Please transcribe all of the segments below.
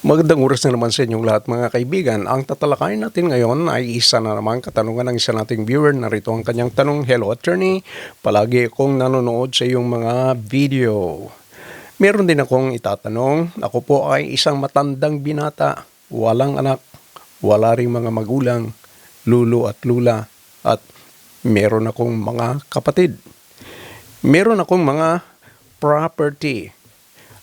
Magandang oras na naman sa inyong lahat mga kaibigan. Ang tatalakayin natin ngayon ay isa na naman katanungan ng isa nating viewer. Narito ang kanyang tanong, Hello attorney, palagi akong nanonood sa iyong mga video. Meron din akong itatanong. Ako po ay isang matandang binata, walang anak, wala ring mga magulang, lulo at lula, at meron akong mga kapatid. Meron akong mga property.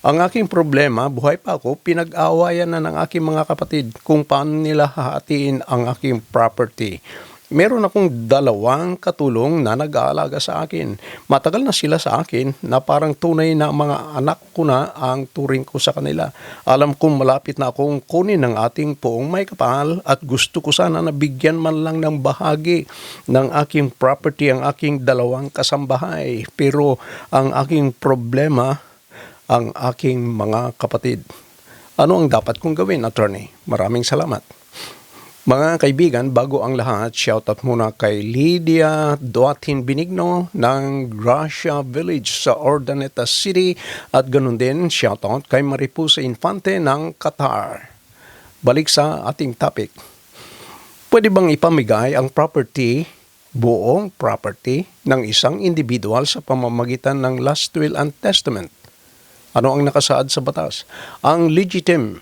Ang aking problema, buhay pa ako, pinag-awayan na ng aking mga kapatid kung paano nila hahatiin ang aking property. Meron akong dalawang katulong na nag-aalaga sa akin. Matagal na sila sa akin na parang tunay na mga anak ko na ang turing ko sa kanila. Alam kong malapit na akong kunin ng ating poong may kapal at gusto ko sana na bigyan man lang ng bahagi ng aking property ang aking dalawang kasambahay. Pero ang aking problema ang aking mga kapatid. Ano ang dapat kong gawin, attorney? Maraming salamat. Mga kaibigan, bago ang lahat, shoutout muna kay Lydia Duatin Benigno ng Gracia Village sa Ordaneta City at ganun din shoutout kay Maripusa Infante ng Qatar. Balik sa ating topic. Pwede bang ipamigay ang property, buong property, ng isang individual sa pamamagitan ng last will and testament? Ano ang nakasaad sa batas? Ang legitim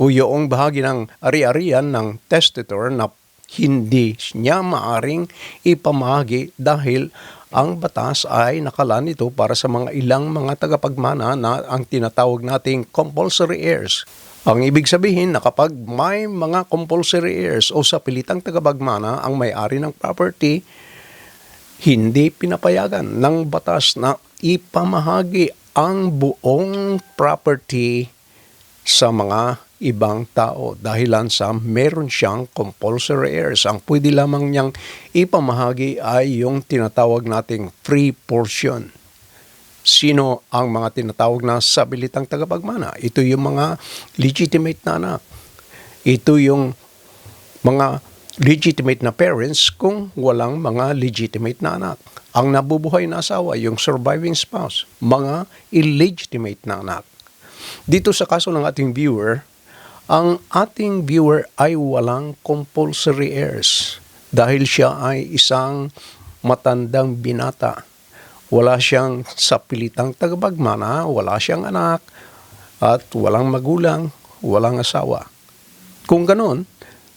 o yung bahagi ng ari-arian ng testator na hindi niya maaring ipamahagi dahil ang batas ay nakalaan ito para sa mga ilang mga tagapagmana na ang tinatawag nating compulsory heirs. Ang ibig sabihin na kapag may mga compulsory heirs o sa pilitang tagapagmana ang may-ari ng property, hindi pinapayagan ng batas na ipamahagi ang buong property sa mga ibang tao dahilan sa meron siyang compulsory heirs. Ang pwede lamang niyang ipamahagi ay yung tinatawag nating free portion. Sino ang mga tinatawag na sabilitang tagapagmana? Ito yung mga legitimate na anak. Ito yung mga legitimate na parents kung walang mga legitimate na anak. Ang nabubuhay na asawa, yung surviving spouse, mga illegitimate na anak. Dito sa kaso ng ating viewer, ang ating viewer ay walang compulsory heirs dahil siya ay isang matandang binata. Wala siyang sapilitang tagapagmana, wala siyang anak, at walang magulang, walang asawa. Kung ganon,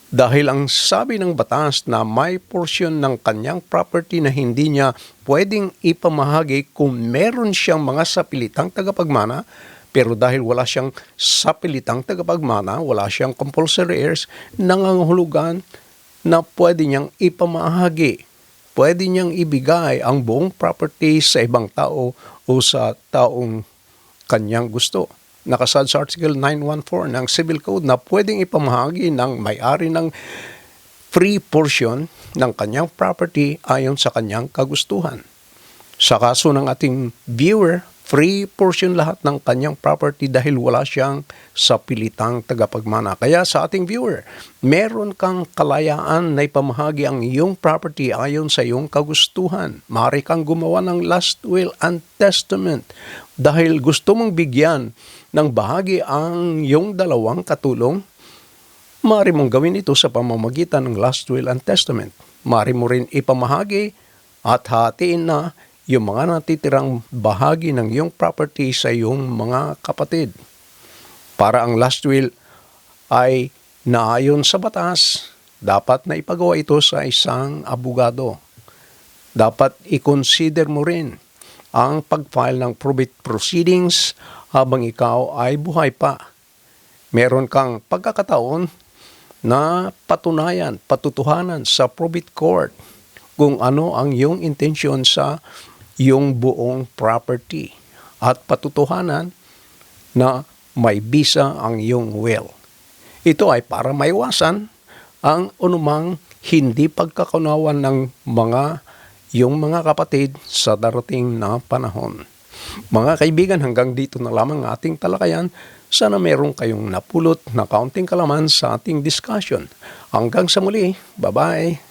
dahil ang sabi ng batas na may portion ng kanyang property na hindi niya pwedeng ipamahagi kung meron siyang mga sapilitang tagapagmana, pero dahil wala siyang sapilitang tagapagmana, wala siyang compulsory heirs, nangangahulugan na pwede niyang ipamahagi. Pwede niyang ibigay ang buong property sa ibang tao o sa taong kanyang gusto nakasad sa Article 914 ng Civil Code na pwedeng ipamahagi ng may-ari ng free portion ng kanyang property ayon sa kanyang kagustuhan. Sa kaso ng ating viewer, free portion lahat ng kanyang property dahil wala siyang sapilitang tagapagmana. Kaya sa ating viewer, meron kang kalayaan na ipamahagi ang iyong property ayon sa iyong kagustuhan. Maaari kang gumawa ng last will and testament dahil gusto mong bigyan ng bahagi ang iyong dalawang katulong. Maaari mong gawin ito sa pamamagitan ng last will and testament. Maaari mo rin ipamahagi at hatiin na yung mga natitirang bahagi ng iyong property sa iyong mga kapatid. Para ang last will ay naayon sa batas, dapat na ipagawa ito sa isang abogado. Dapat i-consider mo rin ang pag-file ng probate proceedings habang ikaw ay buhay pa. Meron kang pagkakataon na patunayan, patutuhanan sa probate court kung ano ang iyong intensyon sa yung buong property at patutuhanan na may bisa ang iyong will. Ito ay para maiwasan ang anumang hindi pagkakaunawan ng mga yung mga kapatid sa darating na panahon. Mga kaibigan, hanggang dito na lamang ang ating talakayan. Sana meron kayong napulot na kaunting kalaman sa ating discussion. Hanggang sa muli, bye-bye!